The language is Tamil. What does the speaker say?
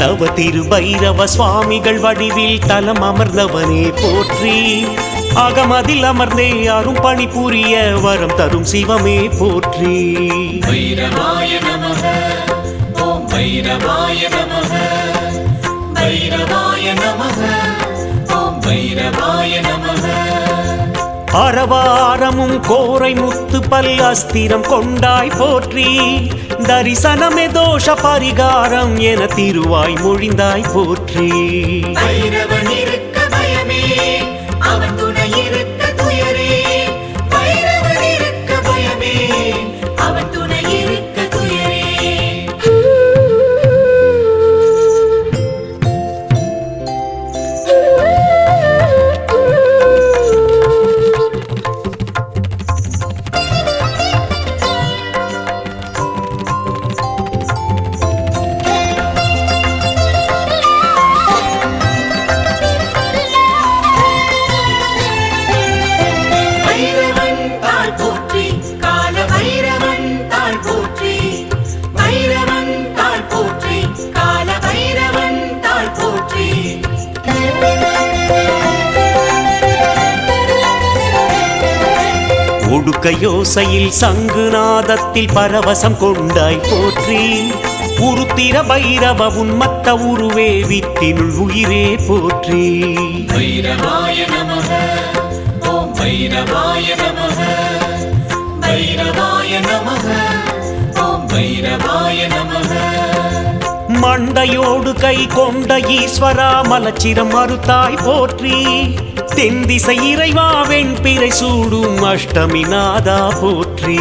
தவ திருபைரவ சுவாமிகள் வடிவில் தலம் அமர்ந்தவனே போற்றி. அகமதில் அமர்ந்தே யாரும் பணிபுரிய வரம் தரும் சிவமே போற்றி. நமக ஓம் நமக ஓம் நமக. அரவாரமும் கோரை முத்து பல் அஸ்திரம் கொண்டாய் போற்றி. தரிசனமே தோஷ பரிகாரம் என திருவாய் மொழிந்தாய் போற்றி. ஒடுக்க யோசையில் சங்குநாதத்தில் பரவசம் கொண்டாய் போற்றி. உருத்திர பைரவ உன்மத்த உருவே வித்தினுள் உயிரே போற்றி. பைரவாய நமக ஓம் பைரவாய நமக. பைரவாய நமக ஓம் பைரவ மண்டையோடு கை கொண்ட ஈஸ்வரா மலச்சிரம் மறுத்தாய் போற்றி. தென்திசை இறைவா வெண்பிறை சூடும் அஷ்டமி நாதா போற்றி.